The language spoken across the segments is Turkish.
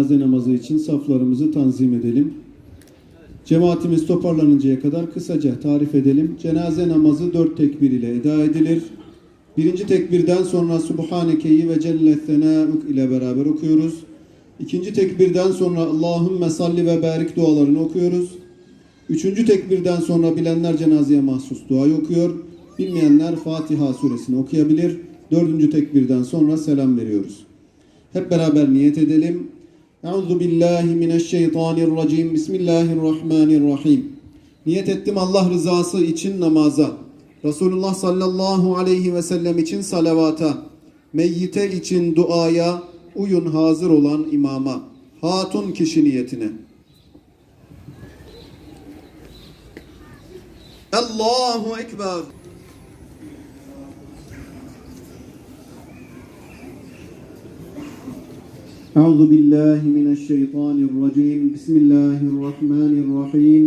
Cenaze namazı için saflarımızı tanzim edelim. Cemaatimiz toparlanıncaya kadar kısaca tarif edelim. Cenaze namazı dört tekbir ile eda edilir. Birinci tekbirden sonra Subhaneke'yi ve Celle Senâuk ile beraber okuyoruz. İkinci tekbirden sonra Allahümme salli ve barik dualarını okuyoruz. Üçüncü tekbirden sonra bilenler cenazeye mahsus duayı okuyor. Bilmeyenler Fatiha suresini okuyabilir. Dördüncü tekbirden sonra selam veriyoruz. Hep beraber niyet edelim. Euzu billahi mineşşeytanirracim. Bismillahirrahmanirrahim. Niyet ettim Allah rızası için namaza. Resulullah sallallahu aleyhi ve sellem için salavata. Meyyite için duaya. Uyun hazır olan imama. Hatun kişi niyetine. Allahu Ekber. أعوذ بالله من الشيطان الرجيم بسم الله الرحمن الرحيم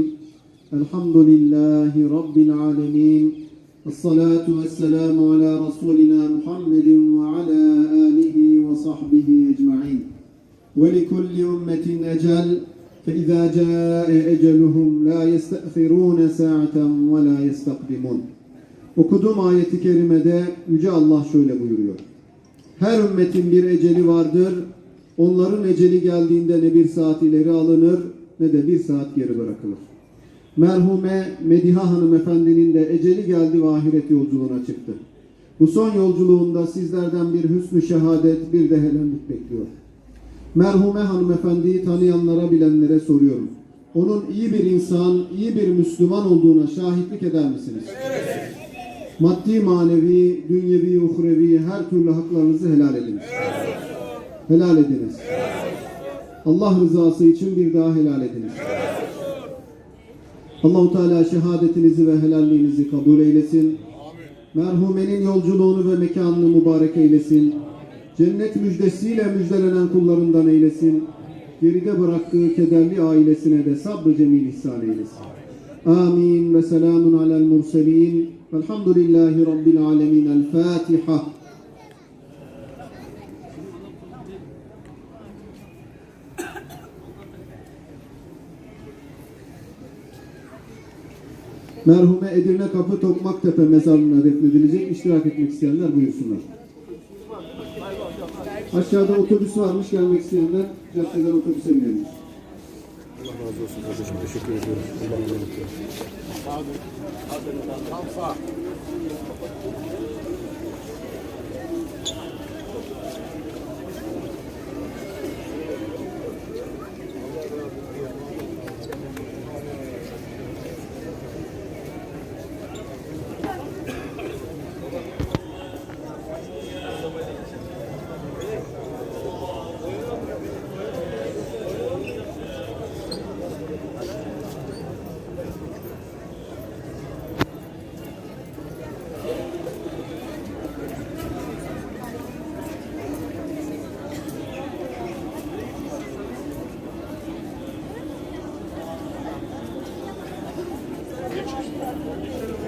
الحمد لله رب العالمين الصلاة والسلام على رسولنا محمد وعلى آله وصحبه أجمعين ولكل أمة أجل فإذا جاء أجلهم لا يستأخرون ساعة ولا يستقدمون Okuduğum ayeti kerimede Yüce Allah şöyle buyuruyor. Her ümmetin bir eceli vardır. Onların eceli geldiğinde ne bir saat ileri alınır ne de bir saat geri bırakılır. Merhume Mediha hanımefendinin de eceli geldi ve ahiret yolculuğuna çıktı. Bu son yolculuğunda sizlerden bir hüsnü şehadet bir de helallik bekliyor. Merhume hanımefendiyi tanıyanlara bilenlere soruyorum. Onun iyi bir insan, iyi bir Müslüman olduğuna şahitlik eder misiniz? Maddi, manevi, dünyevi, uhrevi her türlü haklarınızı helal ediniz. Helal ediniz. Allah rızası için bir daha helal ediniz. Allahu Teala şehadetinizi ve helalliğinizi kabul eylesin. Merhumenin yolculuğunu ve mekanını mübarek eylesin. Cennet müjdesiyle müjdelenen kullarından eylesin. Geride bıraktığı kederli ailesine de sabrı cemil ihsan eylesin. Amin ve selamun alel murselin. Velhamdülillahi Rabbil alemin. El Fatiha. Merhume Edirne Kapı Tokmaktepe mezarlığına defnedilecek. İştirak etmek isteyenler buyursunlar. Aşağıda otobüs varmış gelmek isteyenler caddeden otobüse binebilir. Allah razı olsun kardeşim. Teşekkür ediyoruz. Allah razı olsun. Sağ olun. Sağ olun. geçiyoruz.